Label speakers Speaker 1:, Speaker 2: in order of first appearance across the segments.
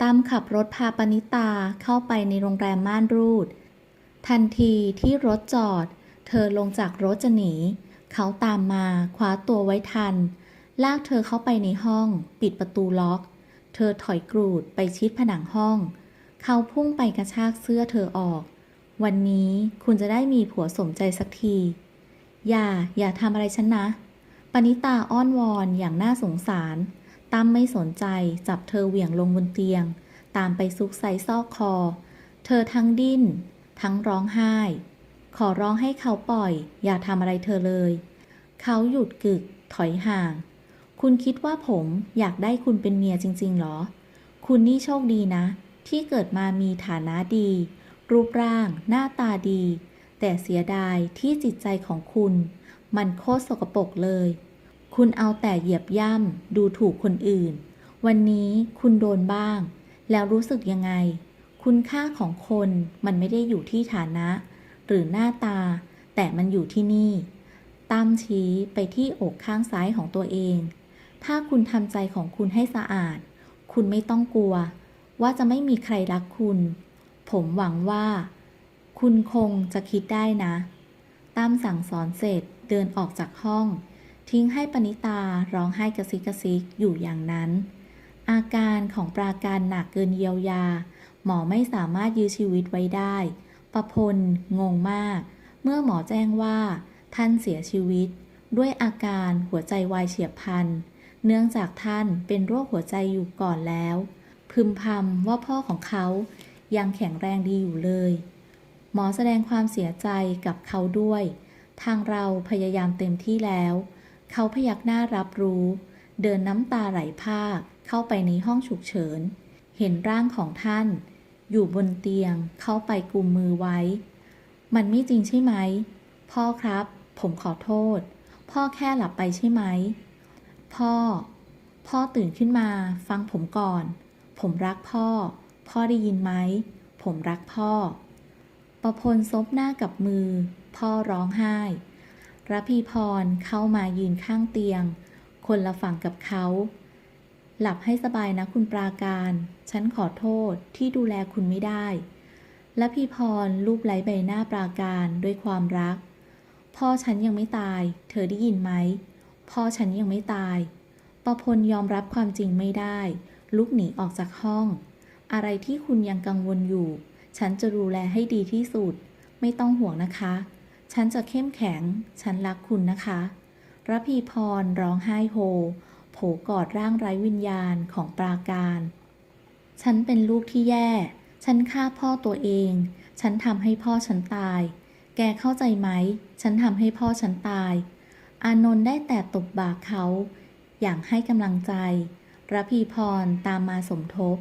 Speaker 1: ตั้มขับรถพาปณิตาเข้าไปในโรงแรมม่านรูด ทันทีที่รถจอด เธอลงจากรถจะหนี เขาตามมาคว้าตัวไว้ทัน ลากเธอเข้าไปในห้อง ปิดประตูล็อก เธอถอยกรูดไปชิดผนังห้อง เขาพุ่งไปกระชากเสื้อเธอออก วันนี้คุณจะได้มีผัวสมใจสักที อย่าอย่าทำอะไรฉันนะ ปณิตาอ้อนวอนอย่างน่าสงสาร ตั้มไม่สนใจจับเธอเหวี่ยงลงบนเตียง ตามไปซุกไซซอกคอ เธอทั้งดิ้น ทั้งร้องไห้ ขอร้องให้เขาปล่อย อย่าทำอะไรเธอเลย เขาหยุดกึก ถอยห่าง คุณคิดว่าผมอยากได้คุณเป็นเมียจริง ๆ หรอ คุณนี่โชคดีนะ ที่เกิดมามีฐานะดี รูปร่าง หน้าตาดี แต่เสียดายที่จิตใจของคุณ มันโคตรสกปรกเลย คุณเอาแต่เหยียบย่ำดูถูกคนอื่น วันนี้คุณโดนบ้าง แล้วรู้สึกยังไง คุณค่าของคนมันไม่ได้อยู่ที่ฐานะ หรือหน้าตา แต่มันอยู่ที่นี่ตั้มชี้ไปที่อกข้างซ้ายของตัวเอง ถ้าคุณทำใจของคุณให้สะอาด คุณไม่ต้องกลัว ว่าจะไม่มีใครรักคุณ ผมหวังว่า คุณคงจะคิดได้นะตั้มสั่งสอนเสร็จเดินออกจากห้อง ทิ้งให้ปณิตาร้องไห้กระซิกกระซิกอยู่อย่างนั้น อาการของปราการหนักเกินเยียวยา หมอไม่สามารถยื้อชีวิตไว้ได้ ประพลงงมาก เมื่อหมอแจ้งว่า ท่านเสียชีวิต ด้วยอาการหัวใจวายเฉียบพลัน เนื่องจากท่านเป็นโรคหัวใจอยู่ก่อนแล้ว พึมพำว่าพ่อของเขายังแข็งแรงดีอยู่เลย หมอแสดงความเสียใจกับเขาด้วย ทางเราพยายามเต็มที่แล้ว เขาพยักหน้ารับรู้ เดินน้ำตาไหลภาค เข้าไปในห้องฉุกเฉิน เห็นร่างของท่าน อยู่บนเตียง เข้าไปกุมมือไว้ มันไม่จริงใช่ไหม พ่อครับ ผมขอโทษ พ่อแค่หลับไปใช่ไหม พ่อ พ่อตื่นขึ้นมา ฟังผมก่อน ผมรักพ่อ พ่อได้ยินไหม ผมรักพ่อ ประพลซบหน้ากับมือ พ่อร้องไห้ ระพีพรเข้ามายืนข้างเตียง คนละฝั่งกับเขา หลับให้สบายนะคุณปราการ ฉันขอโทษที่ดูแลคุณไม่ได้และพีพรลูบไล้ใบหน้าปราการด้วยความรัก พ่อฉันยังไม่ตาย เธอได้ยินไหม พ่อฉันยังไม่ตาย ประพลยอมรับความจริงไม่ได้ ลุกหนีออกจากห้อง อะไรที่คุณยังกังวลอยู่ ฉันจะดูแลให้ดีที่สุด ไม่ต้องห่วงนะคะ ฉันจะเข้มแข็ง ฉันรักคุณนะคะระพีพรร้องไห้โฮ โผกอดร่างไร้วิญญาณของปราการ ฉันเป็นลูกที่แย่ ฉันฆ่าพ่อตัวเอง ฉันทำให้พ่อฉันตาย แกเข้าใจไหม ฉันทำให้พ่อฉันตาย อานนท์ได้แต่ตบบ่าเขา อย่างให้กำลังใจระพีพรตามมาสมทบ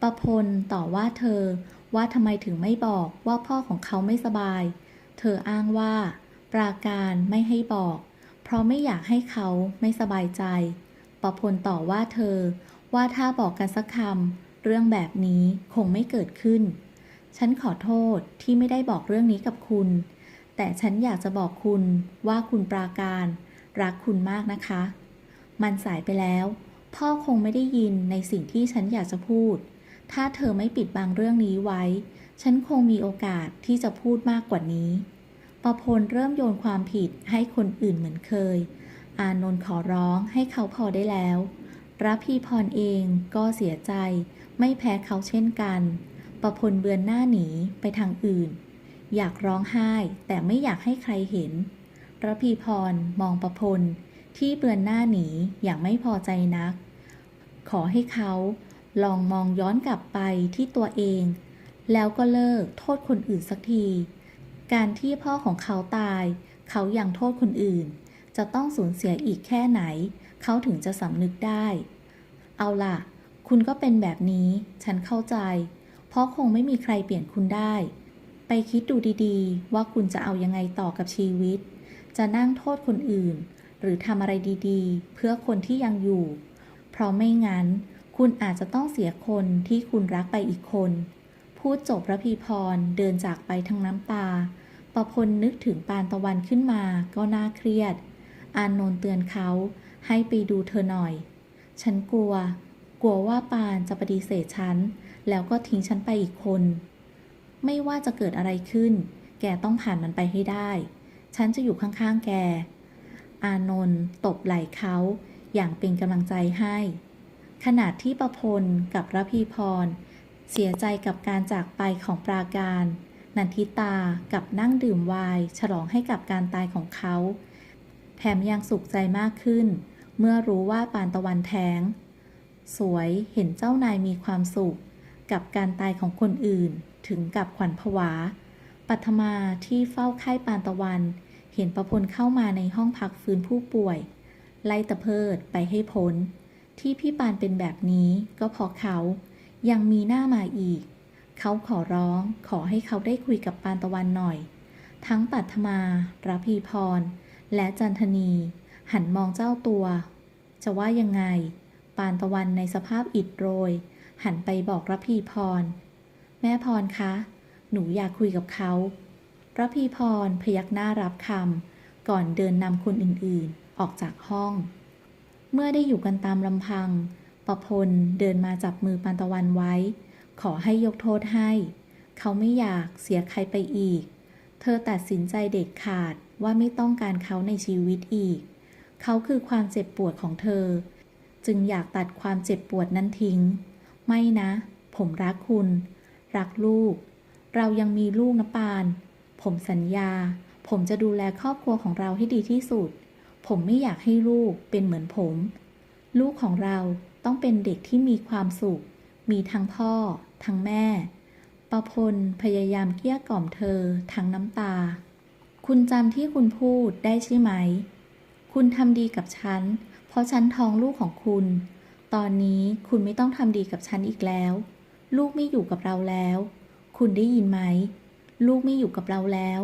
Speaker 1: ประพลต่อว่าเธอว่าทำไมถึงไม่บอกว่าพ่อของเขาไม่สบาย เธออ้างว่า ปราการไม่ให้บอก เพราะไม่อยากให้เขาไม่สบายใจ ประพลต่อว่าเธอ ว่าถ้าบอกกันสักคำเรื่องแบบนี้คงไม่เกิดขึ้น ฉันขอโทษที่ไม่ได้บอกเรื่องนี้กับคุณ แต่ฉันอยากจะบอกคุณว่าคุณปราการ รักคุณมากนะคะ มันสายไปแล้ว พ่อคงไม่ได้ยินในสิ่งที่ฉันอยากจะพูด ถ้าเธอไม่ปิดบังเรื่องนี้ไว้ ฉันคงมีโอกาสที่จะพูดมากกว่านี้ ประพลเริ่มโยนความผิดให้คนอื่นเหมือนเคย อานนท์ขอร้องให้เขาพอได้แล้วรับพีพรเองก็เสียใจ ไม่แพ้เขาเช่นกัน ประพลเบือนหน้าหนีไปทางอื่น อยากร้องไห้แต่ไม่อยากให้ใครเห็นระพีพรมองประพลที่เบือนหน้าหนีอย่างไม่พอใจนัก ขอให้เขาลองมองย้อนกลับไปที่ตัวเอง แล้วก็เลิกโทษคนอื่นสักที การที่พ่อของเขาตาย เขายังโทษคนอื่น จะต้องสูญเสียอีกแค่ไหน เขาถึงจะสำนึกได้ เอาล่ะ คุณก็เป็นแบบนี้ ฉันเข้าใจ เพราะคงไม่มีใครเปลี่ยนคุณได้ ไปคิดดูดีๆ ว่าคุณจะเอายังไงต่อกับชีวิต จะนั่งโทษคนอื่น หรือทำอะไรดีๆ เพื่อคนที่ยังอยู่ เพราะไม่งั้น คุณอาจจะต้องเสียคนที่คุณรักไปอีกคน พูดจบระพีพรเดินจากไปทั้งน้ำตา ประพลนึกถึงปานตะวันขึ้นมาก็น่าเครียด อานนท์เตือนเขาให้ไปดูเธอหน่อย ฉันกลัว กลัวว่าปานจะปฏิเสธฉัน แล้วก็ทิ้งฉันไปอีกคน ไม่ว่าจะเกิดอะไรขึ้น แกต้องผ่านมันไปให้ได้ ฉันจะอยู่ข้างๆแก อานนท์ตบไหล่เขาอย่างเป็นกำลังใจให้ ขณะที่ประพลกับระพีพร เสียใจกับการจากไปของปราการ นันทิตากับนั่งดื่มไวน์ฉลองให้กับการตายของเขา แถมยังสุขใจมากขึ้น เมื่อรู้ว่าปานตะวันแท้ง สวยเห็นเจ้านายมีความสุข กับการตายของคนอื่น ถึงกับขวัญผวา ปัทมาที่เฝ้าไข้ปานตะวัน เห็นประพลเข้ามาในห้องพักฟื้นผู้ป่วย ไล่ตะเพิดไปให้พ้น ที่พี่ปานเป็นแบบนี้ก็เพราะเขา ยังมีหน้ามาอีก เขาขอร้องขอให้เขาได้คุยกับปานตะวันหน่อย ทั้งปัทมารับพีพร และจันทนี หันมองเจ้าตัว จะว่ายังไง ปานตะวันในสภาพอิดโรย หันไปบอกรับพีพร แม่พรคะ หนูอยากคุยกับเขารับพีพรพยักหน้ารับคำก่อนเดินนำคนอื่นๆ ออกจากห้อง เมื่อได้อยู่กันตามลำพัง ประพลเดินมาจับมือปานตะวันไว้ ขอให้ยกโทษให้ เขาไม่อยากเสียใครไปอีก เธอตัดสินใจเด็ดขาดว่าไม่ต้องการเขาในชีวิตอีก เขาคือความเจ็บปวดของเธอ จึงอยากตัดความเจ็บปวดนั้นทิ้ง ไม่นะ ผมรักคุณ รักลูก เรายังมีลูกนะปาน ผมสัญญา ผมจะดูแลครอบครัวของเราให้ดีที่สุด ผมไม่อยากให้ลูกเป็นเหมือนผม ลูกของเราต้องเป็นเด็กที่มีความสุข มีทั้งพ่อ ทั้งแม่ ประพลพยายามเกลี้ยกล่อมเธอทั้งน้ำตา คุณจำที่คุณพูดได้ใช่ไหม คุณทำดีกับฉัน เพราะฉันท้องลูกของคุณ ตอนนี้คุณไม่ต้องทำดีกับฉันอีกแล้ว ลูกไม่อยู่กับเราแล้ว คุณได้ยินไหม ลูกไม่อยู่กับเราแล้ว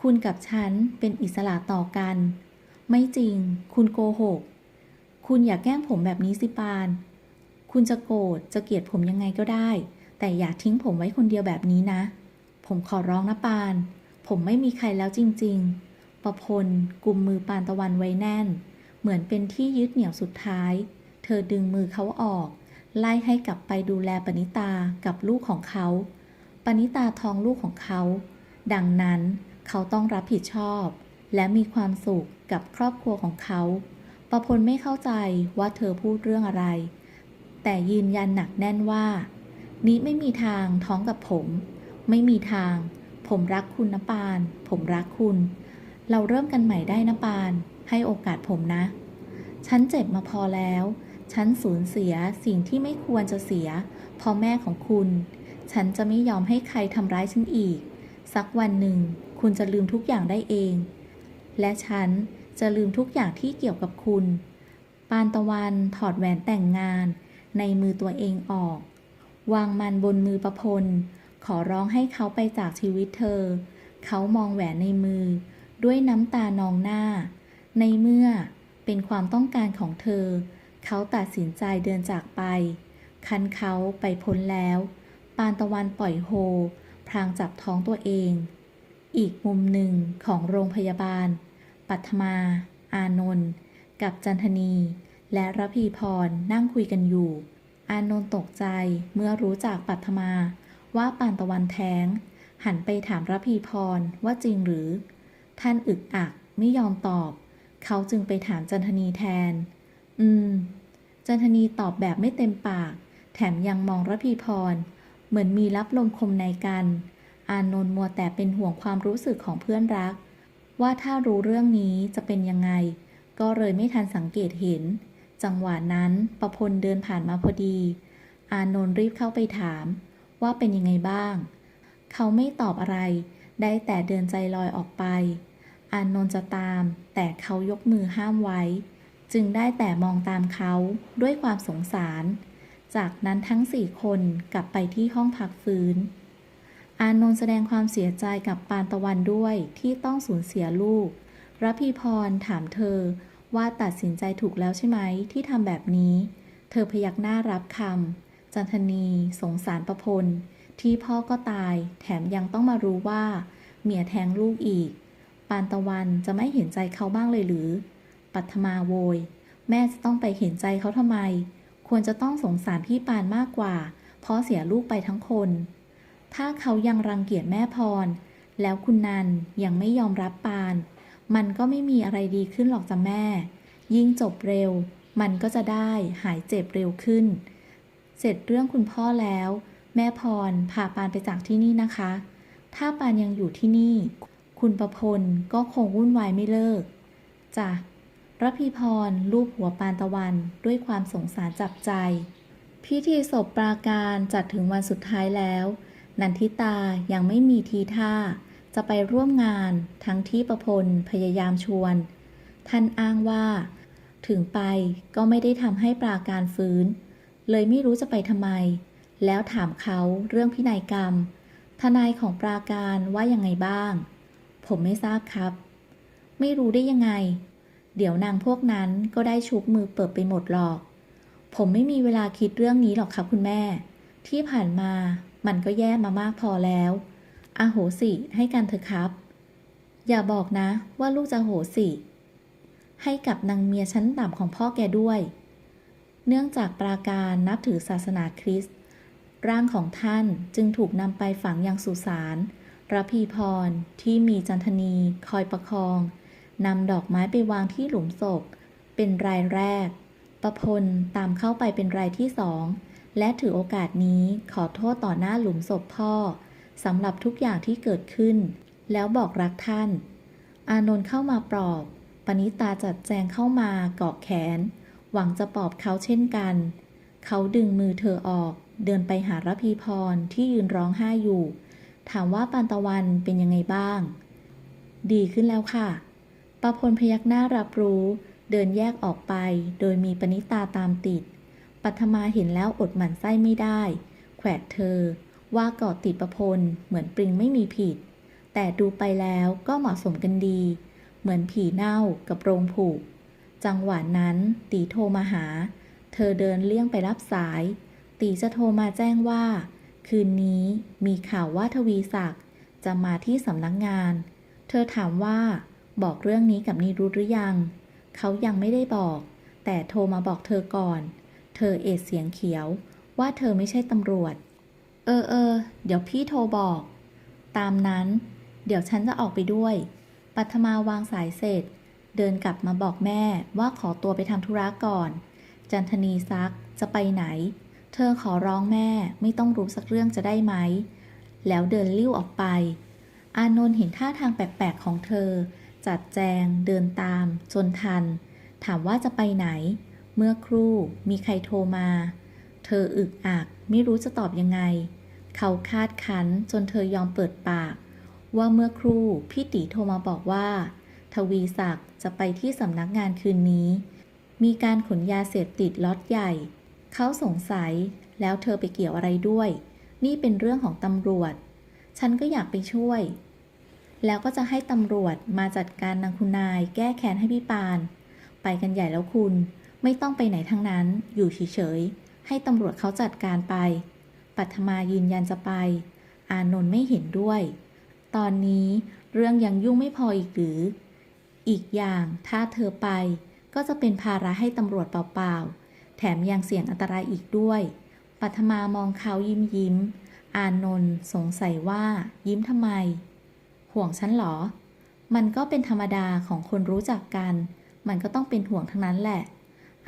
Speaker 1: คุณกับฉันเป็นอิสระต่อกัน ไม่จริง คุณโกหก คุณอย่าแกล้งผมแบบนี้สิปาน คุณจะโกรธจะเกลียดผมยังไงก็ได้ แต่อย่าทิ้งผมไว้คนเดียวแบบนี้นะ ผมขอร้องนะปาน ผมไม่มีใครแล้วจริง ๆ ประพลกุมมือปานตะวันไว้แน่น เหมือนเป็นที่ยึดเหนี่ยวสุดท้าย เธอดึงมือเขาออก ไล่ให้กลับไปดูแลปณิตากับลูกของเขา ปณิตาท้องลูกของเขา ดังนั้นเขาต้องรับผิดชอบ และมีความสุขกับครอบครัวของเขา ประพลไม่เข้าใจว่าเธอพูดเรื่องอะไร แต่ยืนยันหนักแน่นว่า นี้ไม่มีทางท้องกับผม ไม่มีทาง ผมรักคุณนะปาน ผมรักคุณ เราเริ่มกันใหม่ได้นะปาน ให้โอกาสผมนะ ฉันเจ็บมาพอแล้ว ฉันสูญเสียสิ่งที่ไม่ควรจะเสียเพราะแม่ของคุณ ฉันจะไม่ยอมให้ใครทำร้ายฉันอีก สักวันหนึ่ง คุณจะลืมทุกอย่างได้เอง และฉัน จะลืมทุกอย่างที่เกี่ยวกับคุณ ปานตะวันถอดแหวนแต่งงานในมือตัวเองออก วางมันบนมือประพล ขอร้องให้เขาไปจากชีวิตเธอ เขามองแหวนในมือ ด้วยน้ำตานองหน้า ในเมื่อเป็นความต้องการของเธอ เขาตัดสินใจเดินจากไป คันเขาไปพ้นแล้ว ปานตะวันปล่อยโฮพลางจับท้องตัวเอง อีกมุมหนึ่งของโรงพยาบาล ปัทมา อานนท์ กับจันทนี และระพีพรนั่งคุยกันอยู่ อานนท์ตกใจเมื่อรู้จากปัทมา ว่าปานตะวันแท้ง หันไปถามระพีพรว่าจริงหรือ ท่านอึกอักไม่ยอมตอบ เขาจึงไปถามจันทนีแทน อืม จันทนีตอบแบบไม่เต็มปาก แถมยังมองระพีพร เหมือนมีรับลมคมในกัน อานนท์มัวแต่เป็นห่วงความรู้สึกของเพื่อนรัก ว่าถ้ารู้เรื่องนี้จะเป็นยังไง ก็เลยไม่ทันสังเกตเห็น จังหวะนั้นประพลเดินผ่านมาพอดี อานนท์รีบเข้าไปถาม ว่าเป็นยังไงบ้าง เขาไม่ตอบอะไร ได้แต่เดินใจลอยออกไป อานนท์จะตาม แต่เขายกมือห้ามไว้ จึงได้แต่มองตามเขาด้วยความสงสาร จากนั้นทั้งสี่คนกลับไปที่ห้องพักฟื้น อานนท์แสดงความเสียใจกับปานตะวันด้วยที่ต้องสูญเสียลูกรพีพรถามเธอว่าตัดสินใจถูกแล้วใช่ไหมที่ทำแบบนี้ เธอพยักหน้ารับคำจันทนีสงสารประพล ที่พ่อก็ตาย แถมยังต้องมารู้ว่า เมียแทงลูกอีก ปานตะวันจะไม่เห็นใจเขาบ้างเลยหรือ ปัทมาโวย แม่จะต้องไปเห็นใจเขาทำไม ควรจะต้องสงสารพี่ปานมากกว่า เพราะเสียลูกไปทั้งคน ถ้าเขายังรังเกียจแม่พร แล้วคุณนันยังไม่ยอมรับปาน มันก็ไม่มีอะไรดีขึ้นหรอกจ้ะแม่ ยิ่งจบเร็ว มันก็จะได้หายเจ็บเร็วขึ้น เสร็จเรื่องคุณพ่อแล้ว แม่พรพาปานไปจากที่นี่นะคะ ถ้าปานยังอยู่ที่นี่ คุณประพลก็คงวุ่นวายไม่เลิกจ้ะระพีพรลูบหัวปานตะวันด้วยความสงสารจับใจ พิธีศพปราการจัดถึงวันสุดท้ายแล้ว นันทิตายังไม่มีทีท่า จะไปร่วมงานทั้งที่ประพลพยายามชวน ท่านอ้างว่า ถึงไปก็ไม่ได้ทำให้ปราการฟื้น เลยไม่รู้จะไปทำไม แล้วถามเขาเรื่องพินัยกรรม ทนายของปราการว่ายังไงบ้าง ผมไม่ทราบครับ ไม่รู้ได้ยังไง เดี๋ยวนางพวกนั้นก็ได้ชุบมือเปิดไปหมดหรอก ผมไม่มีเวลาคิดเรื่องนี้หรอกครับคุณแม่ ที่ผ่านมา มันก็แย่มามากพอแล้วอาโหสิให้กันเถอะครับ อย่าบอกนะว่าลูกจะโหสิ ให้กับนางเมียชั้นต่ำของพ่อแกด้วย เนื่องจากปราการนับถือศาสนาคริสต์ร่างของท่านจึงถูกนำไปฝังยังสุสานระพีพรที่มีจันทนีคอยประคองนำดอกไม้ไปวางที่หลุมศพ เป็นรายแรก ประพลตามเข้าไปเป็นรายที่สอง และถือโอกาสนี้ขอโทษต่อหน้าหลุมศพพ่อสำหรับทุกอย่างที่เกิดขึ้น แล้วบอกรักท่าน อานนท์เข้ามาปลอบ ปณิตาจัดแจงเข้ามาเกาะแขน หวังจะปลอบเขาเช่นกัน เขาดึงมือเธอออก เดินไปหาระพีพรที่ยืนร้องไห้อยู่ ถามว่าปานตะวันเป็นยังไงบ้าง ดีขึ้นแล้วค่ะประพลพยักหน้ารับรู้ เดินแยกออกไป โดยมีปณิตาตามติด ปัทมาเห็นแล้วอดหมั่นไส้ไม่ได้ แขวะเธอ ว่าเกาะติดประพลเหมือนปริงไม่มีผิด แต่ดูไปแล้วก็เหมาะสมกันดี เหมือนผีเน่ากับโรงผูก จังหวะนั้นตีโทรมาหา เธอเดินเลี่ยงไปรับสาย ตีจะโทรมาแจ้งว่า คืนนี้มีข่าวว่าทวีศักดิ์จะมาที่สำนักงาน เธอถามว่าบอกเรื่องนี้กับนีรุธหรือยัง เขายังไม่ได้บอก แต่โทรมาบอกเธอก่อน เธอเอดเสียงเขียว ว่าเธอไม่ใช่ตำรวจ เออเออ เดี๋ยวพี่โทรบอก ตามนั้น เดี๋ยวฉันจะออกไปด้วย ปัทมาวางสายเสร็จ เดินกลับมาบอกแม่ว่าขอตัวไปทำธุระก่อน จันทนีซักจะไปไหน เธอขอร้องแม่ไม่ต้องรู้สักเรื่องจะได้ไหม แล้วเดินลิ้วออกไป อานนท์เห็นท่าทางแปลกๆของเธอ จัดแจง เดินตาม จนทัน ถามว่าจะไปไหน เมื่อครู่มีใครโทรมา เธออึกอักไม่รู้จะตอบยังไง เขาคาดคันจนเธอยอมเปิดปาก ว่าเมื่อครู่พี่ตีโทรมาบอกว่า ทวีศักดิ์จะไปที่สำนักงานคืนนี้ มีการขนยาเสพติดล็อตใหญ่ เขาสงสัยแล้วเธอไปเกี่ยวอะไรด้วย นี่เป็นเรื่องของตำรวจ ฉันก็อยากไปช่วย แล้วก็จะให้ตำรวจมาจัดการนางคุณนายแก้แค้นให้พี่ปาน ไปกันใหญ่แล้วคุณ ไม่ต้องไปไหนทั้งนั้น อยู่เฉยๆ ให้ตำรวจเขาจัดการไป ปัทมายืนยันจะไป อานนท์ไม่เห็นด้วย ตอนนี้เรื่องยังยุ่งไม่พออีกหรือ อีกอย่างถ้าเธอไป ก็จะเป็นภาระให้ตำรวจเปล่าๆ แถมยังเสี่ยงอันตรายอีกด้วย ปัทมามองเขายิ้มยิ้ม อานนท์สงสัยว่า ยิ้มทำไม ห่วงฉันหรอ มันก็เป็นธรรมดาของคนรู้จักกัน มันก็ต้องเป็นห่วงทั้งนั้นแหละ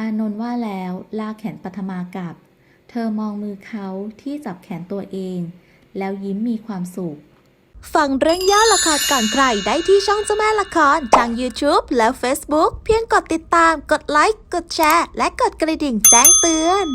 Speaker 1: อานนท์ว่าแล้วลากแขนปฐมากลับ เธอมองมือเขาที่จับแขนตัวเอง แล้วยิ้มมีความสุข
Speaker 2: ฟังเรื่องย่อละครก่อนใครได้ที่ช่องเจ้าแม่ละครทาง YouTube และ Facebook เพียงกดติดตาม กดไลค์ กดแชร์ และกดกระดิ่งแจ้งเตือน